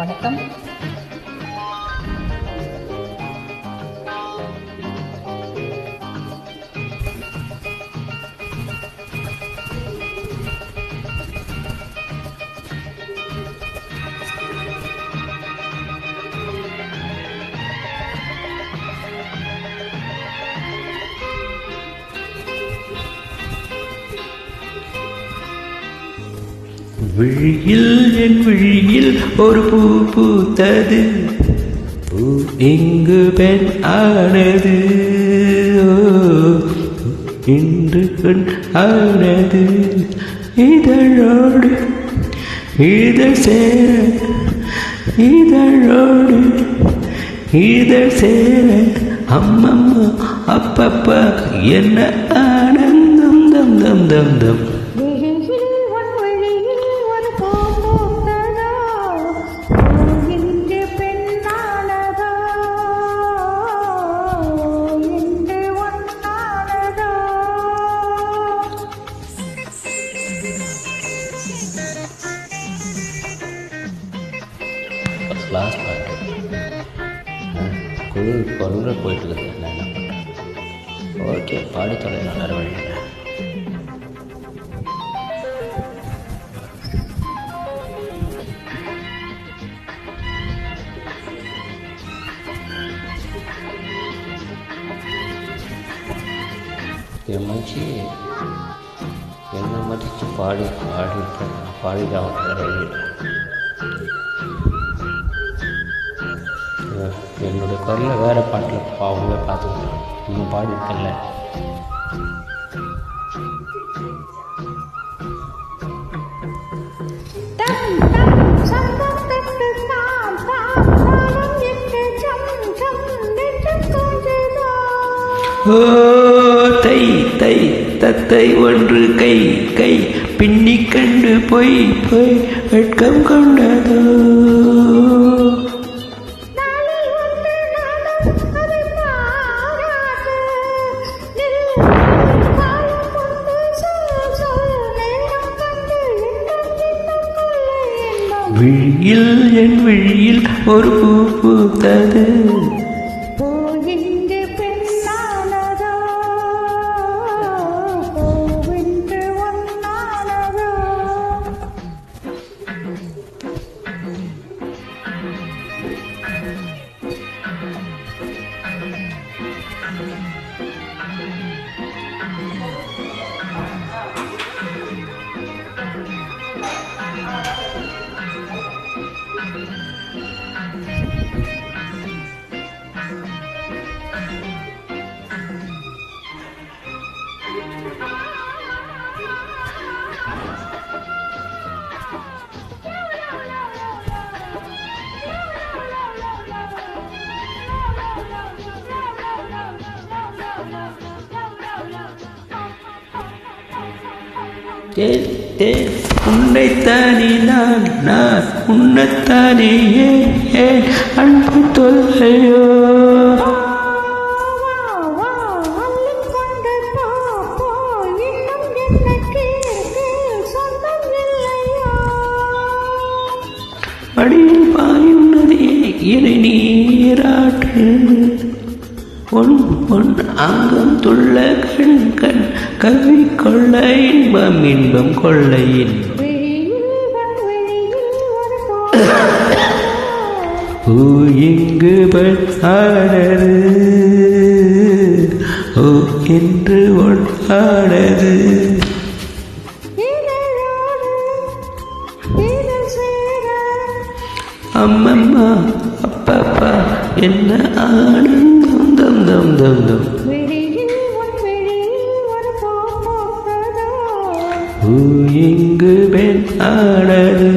வணக்கம் விழியில் என் விழியில் ஒரு பூ பூத்தது. பூ இங்கு பெண் ஆனது. இன்று பெண் ஆனது. இதழோடு இதழ் சேர இதழோடு இதழ் சேர அம்மம்மா அப்பப்பா என்ன ஆனந்தம் தம் தம் தம் தம். கிளாஸ் பாட்டு குழு பொருள் போயிட்டு இருக்குது நான் என்ன பண்ணுறேன் ஓகே பாடி தொலைலாம் வேறு வழி என் மனுச்சு என்னை மதித்து பாடி பாடி பாடிதான் வேறு இல்லை என்னுடைய குரலை வேறு பாட்டில் பாவமே பார்த்துக்கிட்டேன் இன்னும். ஓ தை தை தத்தை ஒன்று கை கை பின்னி கண்டு பொய் பொய் வெட்கம் கொண்டதோ. விழியில் என் விழியில் ஒரு பூ பூத்தது Dave, Dave. உன்னைத்தானே நான் நான் உன்னைத்தானே ஏன் அன்பு தொல்லையோ? வா, அடியில் பாயும் நதியை இறை நீராற்று. பொன் பொன் அங்கம் துள்ள கண் கண் கவி கொள்ள இன்பம் இன்பம் கொள்ள இன்பம். ஓ இங்கு ஆனது ஓ என்று ஒன்றானது அம்மம்மா அப்பப்பா என்ன ஆனந்தம் தம் தம் தம் தம். இங்கு பெண் ஆடரு.